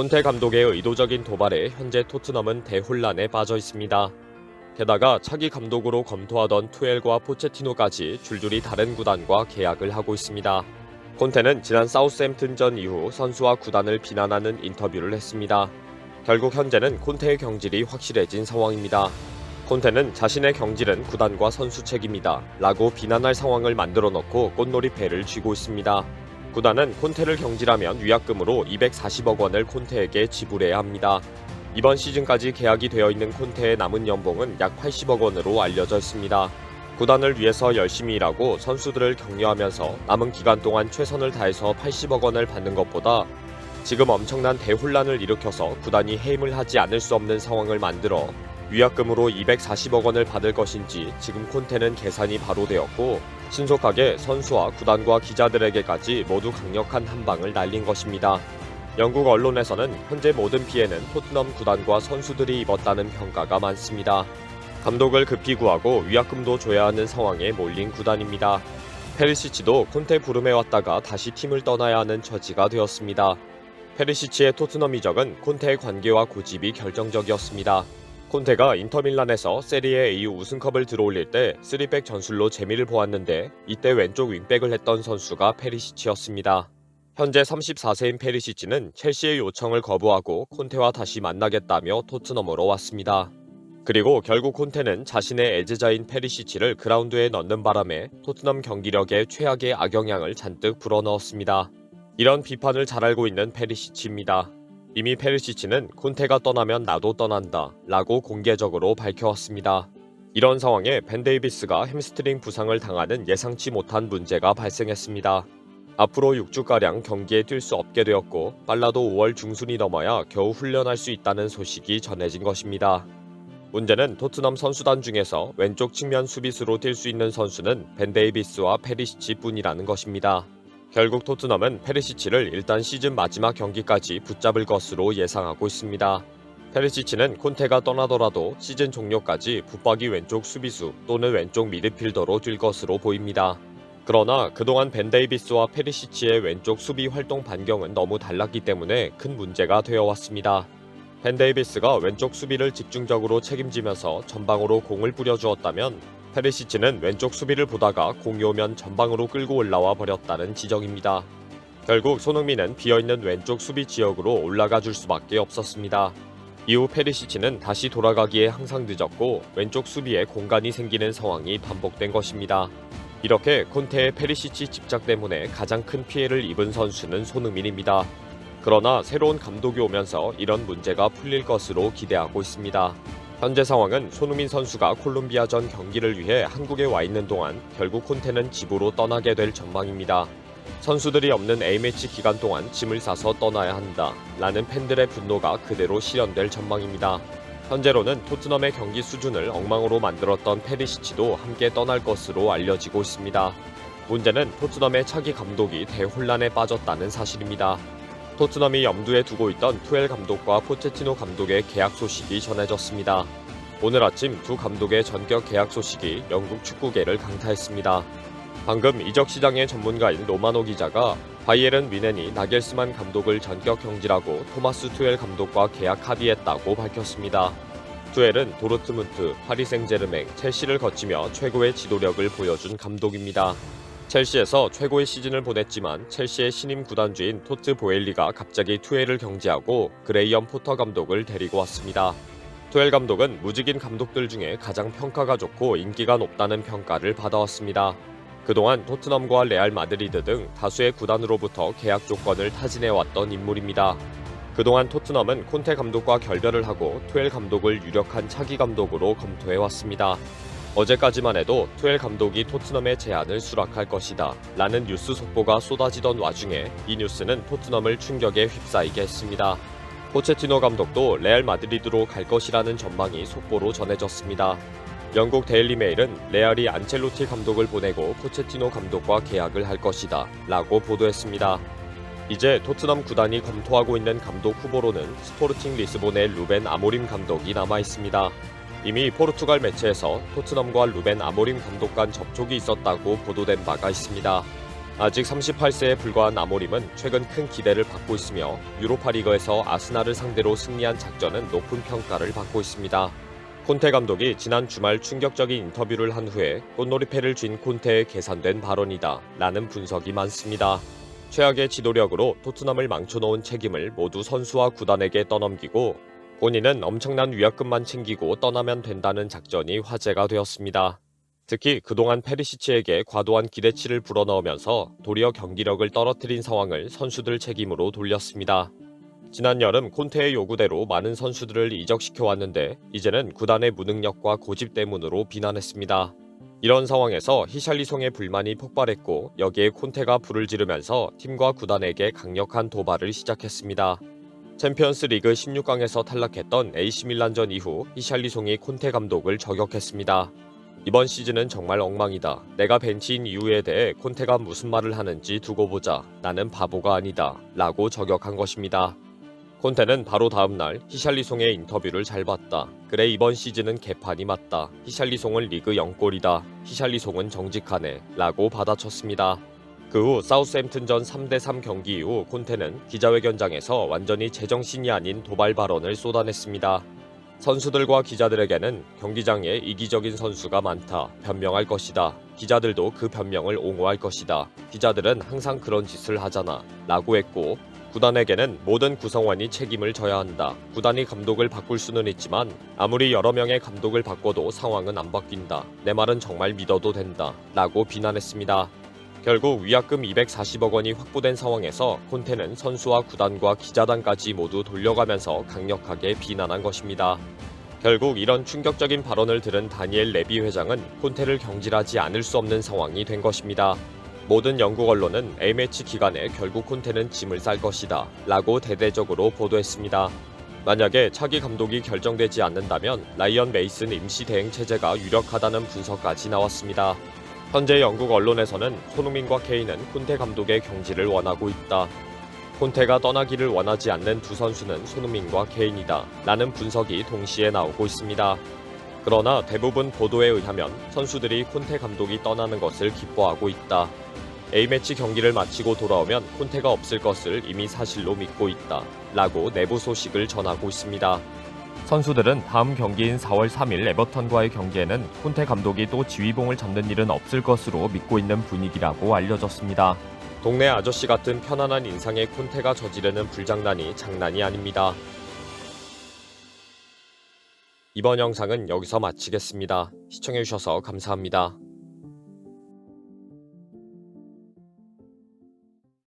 콘테 감독의 의도적인 도발에 현재 토트넘은 대혼란에 빠져 있습니다. 게다가 차기 감독으로 검토하던 투엘과 포체티노까지 줄줄이 다른 구단과 계약을 하고 있습니다. 콘테는 지난 사우스햄튼전 이후 선수와 구단을 비난하는 인터뷰를 했습니다. 결국 현재는 콘테의 경질이 확실해진 상황입니다. 콘테는 자신의 경질은 구단과 선수 책임이다 라고 비난할 상황을 만들어 놓고 꽃놀이 패를 쥐고 있습니다. 구단은 콘테를 경질하면 위약금으로 240억 원을 콘테에게 지불해야 합니다. 이번 시즌까지 계약이 되어 있는 콘테의 남은 연봉은 약 80억 원으로 알려져 있습니다. 구단을 위해서 열심히 일하고 선수들을 격려하면서 남은 기간 동안 최선을 다해서 80억 원을 받는 것보다 지금 엄청난 대혼란을 일으켜서 구단이 해임을 하지 않을 수 없는 상황을 만들어 위약금으로 240억 원을 받을 것인지 지금 콘테는 계산이 바로 되었고 신속하게 선수와 구단과 기자들에게까지 모두 강력한 한방을 날린 것입니다. 영국 언론에서는 현재 모든 피해는 토트넘 구단과 선수들이 입었다는 평가가 많습니다. 감독을 급히 구하고 위약금도 줘야 하는 상황에 몰린 구단입니다. 페리시치도 콘테 부름에 왔다가 다시 팀을 떠나야 하는 처지가 되었습니다. 페리시치의 토트넘 이적은 콘테의 관계와 고집이 결정적이었습니다. 콘테가 인터밀란에서 세리에 A 우승컵을 들어올릴 때 3백 전술로 재미를 보았는데 이때 왼쪽 윙백을 했던 선수가 페리시치였습니다. 현재 34세인 페리시치는 첼시의 요청을 거부하고 콘테와 다시 만나겠다며 토트넘으로 왔습니다. 그리고 결국 콘테는 자신의 애제자인 페리시치를 그라운드에 넣는 바람에 토트넘 경기력에 최악의 악영향을 잔뜩 불어넣었습니다. 이런 비판을 잘 알고 있는 페리시치입니다. 이미 페리시치는 콘테가 떠나면 나도 떠난다 라고 공개적으로 밝혀왔습니다. 이런 상황에 벤 데이비스가 햄스트링 부상을 당하는 예상치 못한 문제가 발생했습니다. 앞으로 6주가량 경기에 뛸 수 없게 되었고 빨라도 5월 중순이 넘어야 겨우 훈련할 수 있다는 소식이 전해진 것입니다. 문제는 토트넘 선수단 중에서 왼쪽 측면 수비수로 뛸 수 있는 선수는 벤 데이비스와 페리시치 뿐이라는 것입니다. 결국 토트넘은 페리시치를 일단 시즌 마지막 경기까지 붙잡을 것으로 예상하고 있습니다. 페리시치는 콘테가 떠나더라도 시즌 종료까지 붙박이 왼쪽 수비수 또는 왼쪽 미드필더로 뛸 것으로 보입니다. 그러나 그동안 벤 데이비스와 페리시치의 왼쪽 수비 활동 반경은 너무 달랐기 때문에 큰 문제가 되어 왔습니다. 벤 데이비스가 왼쪽 수비를 집중적으로 책임지면서 전방으로 공을 뿌려주었다면 페리시치는 왼쪽 수비를 보다가 공이 오면 전방으로 끌고 올라와 버렸다는 지적입니다. 결국 손흥민은 비어있는 왼쪽 수비 지역으로 올라가 줄 수밖에 없었습니다. 이후 페리시치는 다시 돌아가기에 항상 늦었고 왼쪽 수비에 공간이 생기는 상황이 반복된 것입니다. 이렇게 콘테의 페리시치 집착 때문에 가장 큰 피해를 입은 선수는 손흥민입니다. 그러나 새로운 감독이 오면서 이런 문제가 풀릴 것으로 기대하고 있습니다. 현재 상황은 손흥민 선수가 콜롬비아전 경기를 위해 한국에 와 있는 동안 결국 콘테는 집으로 떠나게 될 전망입니다. 선수들이 없는 A매치 기간 동안 짐을 싸서 떠나야 한다. 라는 팬들의 분노가 그대로 실현될 전망입니다. 현재로는 토트넘의 경기 수준을 엉망으로 만들었던 페리시치도 함께 떠날 것으로 알려지고 있습니다. 문제는 토트넘의 차기 감독이 대혼란에 빠졌다는 사실입니다. 토트넘이 염두에 두고 있던 투엘 감독과 포체티노 감독의 계약 소식이 전해졌습니다. 오늘 아침 두 감독의 전격 계약 소식이 영국 축구계를 강타했습니다. 방금 이적 시장의 전문가인 로마노 기자가 바이에른 미넨이 나겔스만 감독을 전격 경질하고 토마스 투엘 감독과 계약 합의했다고 밝혔습니다. 투엘은 도르트문트, 파리 생제르맹, 첼시를 거치며 최고의 지도력을 보여준 감독입니다. 첼시에서 최고의 시즌을 보냈지만 첼시의 신임 구단주인 토트 보엘리가 갑자기 투엘을 경지하고 그레이엄 포터 감독을 데리고 왔습니다. 투엘 감독은 무직인 감독들 중에 가장 평가가 좋고 인기가 높다는 평가를 받아왔습니다. 그동안 토트넘과 레알 마드리드 등 다수의 구단으로부터 계약 조건을 타진해왔던 인물입니다. 그동안 토트넘은 콘테 감독과 결별을 하고 투엘 감독을 유력한 차기 감독으로 검토해왔습니다. 어제까지만 해도 투엘 감독이 토트넘의 제안을 수락할 것이다 라는 뉴스 속보가 쏟아지던 와중에 이 뉴스는 토트넘을 충격에 휩싸이게 했습니다. 포체티노 감독도 레알 마드리드로 갈 것이라는 전망이 속보로 전해졌습니다. 영국 데일리 메일은 레알이 안첼로티 감독을 보내고 포체티노 감독과 계약을 할 것이다 라고 보도했습니다. 이제 토트넘 구단이 검토하고 있는 감독 후보로는 스포르팅 리스본의 루벤 아모림 감독이 남아 있습니다. 이미 포르투갈 매체에서 토트넘과 루벤 아모림 감독 간 접촉이 있었다고 보도된 바가 있습니다. 아직 38세에 불과한 아모림은 최근 큰 기대를 받고 있으며 유로파 리그에서 아스날을 상대로 승리한 작전은 높은 평가를 받고 있습니다. 콘테 감독이 지난 주말 충격적인 인터뷰를 한 후에 꽃놀이패를 쥔 콘테의 계산된 발언이다 라는 분석이 많습니다. 최악의 지도력으로 토트넘을 망쳐놓은 책임을 모두 선수와 구단에게 떠넘기고 본인은 엄청난 위약금만 챙기고 떠나면 된다는 작전이 화제가 되었습니다. 특히 그동안 페리시치에게 과도한 기대치를 불어넣으면서 도리어 경기력을 떨어뜨린 상황을 선수들 책임으로 돌렸습니다. 지난 여름 콘테의 요구대로 많은 선수들을 이적시켜 왔는데 이제는 구단의 무능력과 고집 때문으로 비난했습니다. 이런 상황에서 히샬리송의 불만이 폭발했고 여기에 콘테가 불을 지르면서 팀과 구단에게 강력한 도발을 시작했습니다. 챔피언스 리그 16강에서 탈락했던 AC 밀란전 이후 히샬리송이 콘테 감독을 저격했습니다. 이번 시즌은 정말 엉망이다. 내가 벤치인 이유에 대해 콘테가 무슨 말을 하는지 두고 보자. 나는 바보가 아니다. 라고 저격한 것입니다. 콘테는 바로 다음날 히샬리송의 인터뷰를 잘 봤다. 그래 이번 시즌은 개판이 맞다. 히샬리송은 리그 0골이다. 히샬리송은 정직하네. 라고 받아쳤습니다. 그 후 사우스햄튼전 3대3 경기 이후 콘테는 기자회견장에서 완전히 제정신이 아닌 도발 발언을 쏟아냈습니다. 선수들과 기자들에게는 경기장에 이기적인 선수가 많다. 변명할 것이다. 기자들도 그 변명을 옹호할 것이다. 기자들은 항상 그런 짓을 하잖아. 라고 했고 구단에게는 모든 구성원이 책임을 져야 한다. 구단이 감독을 바꿀 수는 있지만 아무리 여러 명의 감독을 바꿔도 상황은 안 바뀐다. 내 말은 정말 믿어도 된다. 라고 비난했습니다. 결국 위약금 240억 원이 확보된 상황에서 콘테는 선수와 구단과 기자단까지 모두 돌려가면서 강력하게 비난한 것입니다. 결국 이런 충격적인 발언을 들은 다니엘 레비 회장은 콘테를 경질하지 않을 수 없는 상황이 된 것입니다. 모든 영국 언론은 A매치 기간에 결국 콘테는 짐을 쌀 것이다 라고 대대적으로 보도했습니다. 만약에 차기 감독이 결정되지 않는다면 라이언 메이슨 임시 대행 체제가 유력하다는 분석까지 나왔습니다. 현재 영국 언론에서는 손흥민과 케인은 콘테 감독의 경질을 원하고 있다. 콘테가 떠나기를 원하지 않는 두 선수는 손흥민과 케인이다. 라는 분석이 동시에 나오고 있습니다. 그러나 대부분 보도에 의하면 선수들이 콘테 감독이 떠나는 것을 기뻐하고 있다. A매치 경기를 마치고 돌아오면 콘테가 없을 것을 이미 사실로 믿고 있다. 라고 내부 소식을 전하고 있습니다. 선수들은 다음 경기인 4월 3일 에버턴과의 경기에는 콘테 감독이 또 지휘봉을 잡는 일은 없을 것으로 믿고 있는 분위기라고 알려졌습니다. 동네 아저씨 같은 편안한 인상의 콘테가 저지르는 불장난이 장난이 아닙니다. 이번 영상은 여기서 마치겠습니다. 시청해주셔서 감사합니다.